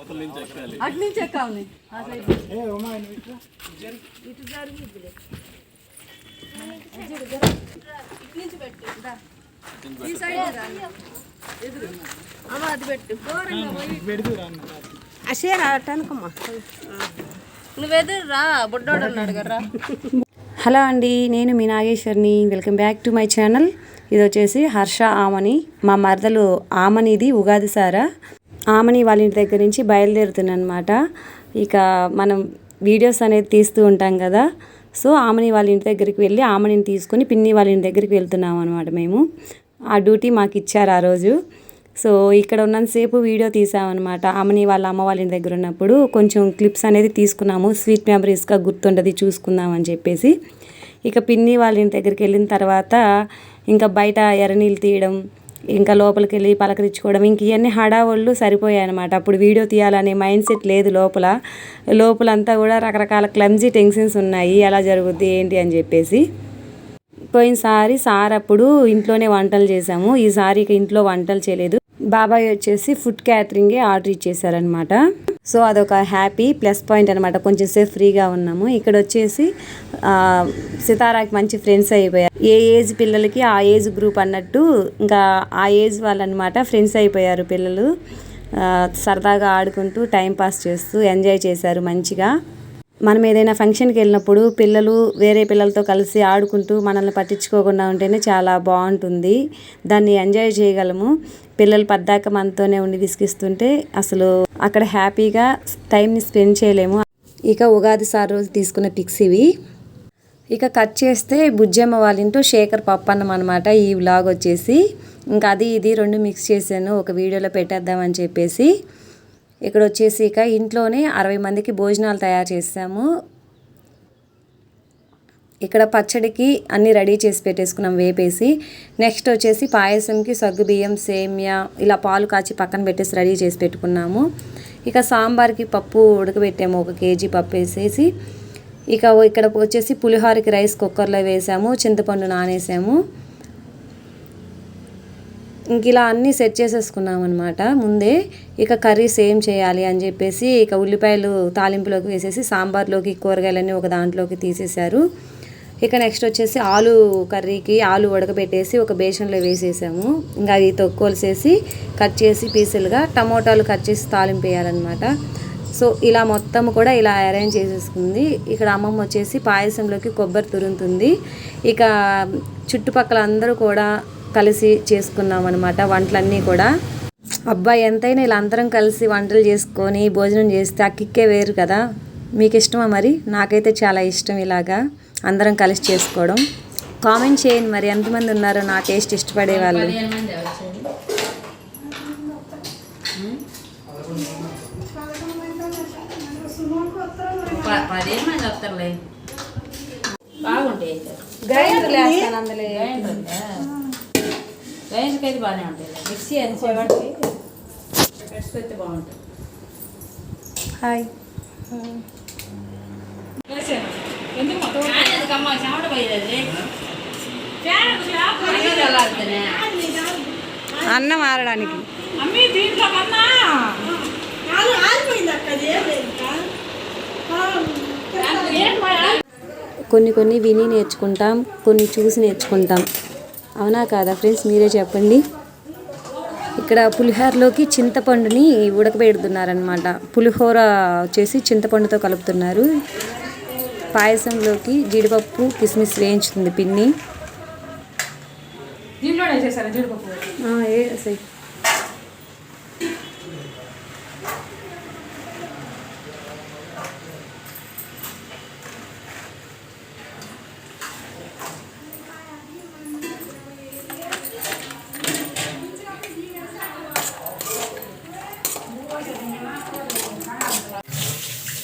అటు నుంచి ఎక్కాలి ఆ సైడ్ ఇటు జరిగి ఇద్దులే. అజ్జుడు జర. ఇటు నుంచి పెట్టు దా. ఈ సైడ్ రా. ఎదురు. అమ్మ అది పెట్టు. దూరంగా పోయి. అసేరా అటానుకమ్మా నువ్వు ఎదురు రా బుడ్డోడు ఉన్నాడు కదా హలో అండి నేను మీ నాగేశ్వర్ని. Welcome back to my channel. ఇది వచ్చేసి హర్ష ఆమని. మా మరదలు ఆమనిది ఉగాది సారా. ఆమెని వాళ్ళ ఇంటి దగ్గర నుంచి బయలుదేరుతున్నమాట ఇక మనం వీడియోస్ అనేది తీస్తూ ఉంటాం కదా. సో ఆమెని వాళ్ళ ఇంటి దగ్గరికి వెళ్ళి ఆమెని తీసుకొని పిన్ని వాళ్ళ ఇంటి దగ్గరికి వెళ్తున్నాం అనమాట మేము. ఆ డ్యూటీ మాకు ఇచ్చారు ఆ రోజు. సో ఇక్కడ ఉన్నంతసేపు వీడియో తీసామన్నమాట. ఆమెని వాళ్ళ అమ్మ వాళ్ళ ఇంటి దగ్గర ఉన్నప్పుడు కొంచెం క్లిప్స్ అనేది తీసుకున్నాము. స్వీట్ మెమరీస్గా గుర్తుండదు చూసుకుందాం అని చెప్పేసి. ఇక పిన్ని వాళ్ళ ఇంటి దగ్గరికి వెళ్ళిన తర్వాత ఇంకా బయట ఎర్రనీళ్ళు తీయడం ఇంకా లోపలికి వెళ్ళి పలకరించుకోవడం ఇంక ఇవన్నీ హడావుళ్ళు సరిపోయాయి అనమాట అప్పుడు వీడియో తీయాలనే మైండ్ సెట్ లేదు లోపల. లోపలంతా కూడా రకరకాల క్లమ్జీ టెన్షన్స్ ఉన్నాయి. ఎలా జరుగుద్ది ఏంటి అని చెప్పేసి. పోయినసారి సార్ అప్పుడు ఇంట్లోనే వంటలు చేసాము ఈసారి ఇక ఇంట్లో వంటలు చేయలేదు. బాబాయ్ వచ్చేసి ఫుడ్ క్యాటరింగే ఆర్డర్ ఇచ్చేసారనమాట సో అదొక హ్యాపీ ప్లస్ పాయింట్ అనమాట కొంచెం సేపు ఫ్రీగా ఉన్నాము. ఇక్కడ వచ్చేసి సితారాకి మంచి ఫ్రెండ్స్ అయిపోయారు. ఏ ఏజ్ పిల్లలకి ఆ ఏజ్ గ్రూప్ అన్నట్టు ఇంకా ఆ ఏజ్ వాళ్ళనమాట ఫ్రెండ్స్ అయిపోయారు పిల్లలు. సరదాగా ఆడుకుంటూ టైం పాస్ చేస్తూ ఎంజాయ్ చేశారు మంచిగా. మనం ఏదైనా ఫంక్షన్కి వెళ్ళినప్పుడు పిల్లలు వేరే పిల్లలతో కలిసి ఆడుకుంటూ మనల్ని పట్టించుకోకుండా ఉంటేనే చాలా బాగుంటుంది. దాన్ని ఎంజాయ్ చేయగలము. పిల్లలు పద్దాక మనతోనే ఉండి విసిగిస్తుంటే అసలు అక్కడ హ్యాపీగా టైంని స్పెండ్ చేయలేము. ఇక ఉగాది సార్ రోజు తీసుకున్న పిక్స్ ఇవి. ఇక కట్ చేస్తే బుజ్జమ్మ వాళ్ళ ఇంటూ శేఖర్ పప్పన్నం అనమాట ఈ వ్లాగ్ వచ్చేసి. ఇంకా అది ఇది రెండు మిక్స్ చేశాను. ఒక వీడియోలో పెట్టేద్దామని చెప్పేసి. ఇక్కడ వచ్చేసి ఇక ఇంట్లోనే అరవై మందికి భోజనాలు తయారు చేసాము. ఇక్కడ పచ్చడికి అన్నీ రెడీ చేసి పెట్టేసుకున్నాం వేపేసి. నెక్స్ట్ వచ్చేసి పాయసంకి సగ్గు బియ్యం ఇలా పాలు కాచి పక్కన పెట్టేసి రెడీ చేసి పెట్టుకున్నాము. ఇక సాంబార్కి పప్పు ఉడకబెట్టాము ఒక కేజీ పప్పు వేసేసి. ఇక ఇక్కడ వచ్చేసి పులిహోరకి రైస్ కుక్కర్లో వేసాము చింతపండు నానేసాము. ఇంక ఇలా అన్నీ సెట్ చేసేసుకున్నాం అనమాట ముందే ఇక కర్రీస్ ఏం చేయాలి అని చెప్పేసి ఇక ఉల్లిపాయలు తాలింపులోకి వేసేసి సాంబార్లోకి కూరగాయలన్నీ ఒక దాంట్లోకి తీసేశారు. ఇక నెక్స్ట్ వచ్చేసి ఆలు కర్రీకి ఆలు ఉడకబెట్టేసి ఒక బేసన్లో వేసేసాము. ఇంకా అది తొక్కోల్సేసి కట్ చేసి పీసులుగా టమోటాలు కట్ చేసి తాలింపు వేయాలన్నమాట. సో ఇలా మొత్తం కూడా ఇలా అరేంజ్ చేసేసుకుంది. ఇక్కడ అమ్మమ్మ వచ్చేసి పాయసంలోకి కొబ్బరి తురుముతుంది. ఇక చుట్టుపక్కల అందరూ కూడా కలిసి చేసుకున్నాం అనమాట వంటలన్నీ కూడా. అబ్బాయి ఎంతైనా ఇలా అందరం కలిసి వంటలు చేసుకొని భోజనం చేస్తే ఆ కిక్కే వేరు కదా. మీకు ఇష్టమా మరి? నాకైతే చాలా ఇష్టం ఇలాగా అందరం కలిసి చేసుకోవడం. కామెంట్ చేయండి మరి ఎంతమంది ఉన్నారో నా టేస్ట్ ఇష్టపడే వాళ్ళు. బాగుంటాయి రైస్కి అయితే బాగానే ఉంటాయి. మిక్సీ అది చేయడానికి పెట్టుకొస్తే బాగుంటుంది హాయ్. ఎందుకమ్మా చెమట పోయేది ఎలా అవుతానే అన్నం ఆరడానికి. అమ్మి దీంట్లో కన్నా. కొన్ని కొన్ని విని నేర్చుకుంటాం కొన్ని చూసి నేర్చుకుంటాం. అవునా కాదా ఫ్రెండ్స్? మీరే చెప్పండి. ఇక్కడ పులిహోరలోకి చింతపండుని ఉడకబెడుతున్నారనమాట పులిహోర వచ్చేసి చింతపండుతో కలుపుతున్నారు. పాయసంలోకి జీడిపప్పు కిస్మిస్ వేయించుతుంది పిన్ని.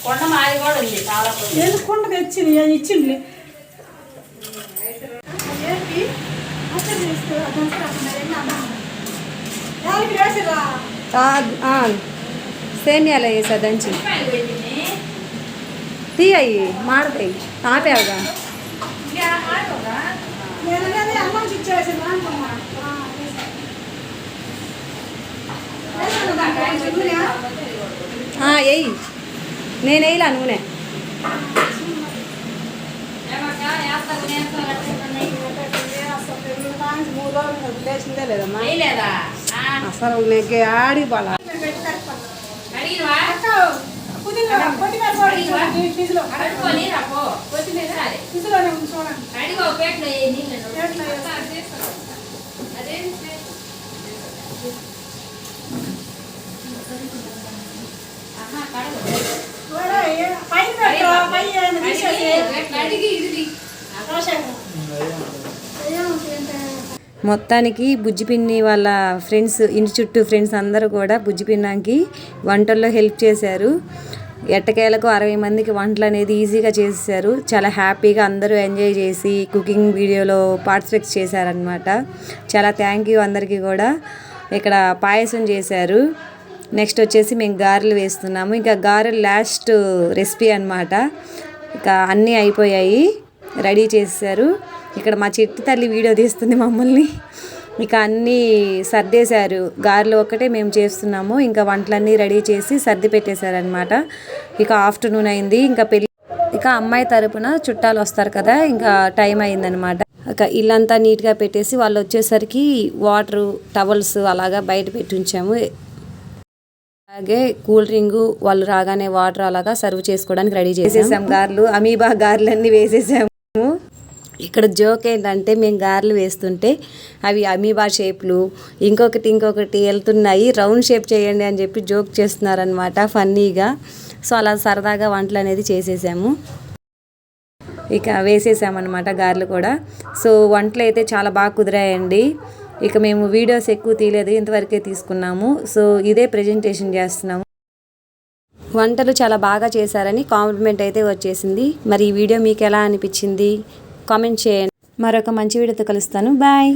కొండ మాది కూడా ఉంది చాలా పొద్దు. ఎందుకుండా తెచ్చింది ఇచ్చింది. ఆ, ఆ, సేమియాలో వేసా దంచి. పెట్టింది. తీయయి మాడతాయి. ఆపేవగా. ఎయ్యి నేను వేయలా నూనె. అసలు నీకు ఆడి బాల. కొద్దిగా ఇది మొత్తానికి బుజ్జిపిన్ని వాళ్ళ ఫ్రెండ్స్ ఇంటి చుట్టూ ఫ్రెండ్స్ అందరూ కూడా బుజ్జిపిన్నాకి వంటల్లో హెల్ప్ చేశారు. ఎట్టకేలకు అరవై మందికి వంటలు అనేది ఈజీగా చేశారు చాలా హ్యాపీగా అందరూ ఎంజాయ్ చేసి కుకింగ్ వీడియోలో పార్టిసిపేట్ చేశారనమాట చాలా థ్యాంక్ యూ అందరికీ కూడా. ఇక్కడ పాయసం చేశారు. నెక్స్ట్ వచ్చేసి మేము గారెలు వేస్తున్నాము. ఇంకా గారెలు లాస్ట్ రెసిపీ అన్నమాట. ఇక అన్నీ అయిపోయాయి. రెడీ చేశారు. ఇక్కడ మా చెట్టు తల్లి వీడియో తీస్తుంది మమ్మల్ని. ఇక అన్నీ సర్దేశారు. గారెలు ఒక్కటే మేము చేస్తున్నాము. ఇంకా వంటలన్నీ రెడీ చేసి సర్ది పెట్టేశారనమాట ఇక ఆఫ్టర్నూన్ అయింది. ఇంకా పెళ్ళి ఇక అమ్మాయి తరపున చుట్టాలు వస్తారు కదా ఇంకా టైం అయిందనమాట ఇక ఇల్లంతా నీట్గా పెట్టేసి వాళ్ళు వచ్చేసరికి వాటరు టవల్స్ అలాగా బయట పెట్టి ఉంచాము. అలాగే కూల్ డ్రింక్ వాళ్ళు రాగానే వాటర్ అలాగా సర్వ్ చేసుకోవడానికి రెడీ చేసేసాం గారెలు అమీబా గారెలు అన్ని వేసేసాము. ఇక్కడ జోక్ ఏంటంటే మేము గారెలు వేస్తుంటే అవి అమీబా షేప్లు ఇంకొకటి ఇంకొకటి వెళ్తున్నాయి రౌండ్ షేప్ చేయండి అని చెప్పి జోక్ చేస్తున్నారనమాట ఫన్నీగా. సో అలా సరదాగా వంటలు అనేది చేసేసాము. ఇక వేసేసామన్నమాట గారెలు కూడా. సో వంటలు అయితే చాలా బాగా కుదిరాయండి. ఇక మేము వీడియోస్ ఎక్కువ తీయలేదు ఇంతవరకే తీసుకున్నాము. సో ఇదే ప్రజెంటేషన్ చేస్తున్నాము. వంటలు చాలా బాగా చేశారని కాంప్లిమెంట్ అయితే వచ్చేసింది. మరి ఈ వీడియో మీకు ఎలా అనిపించింది? కామెంట్ చేయండి. మరొక మంచి వీడియోతో కలుస్తాను. బాయ్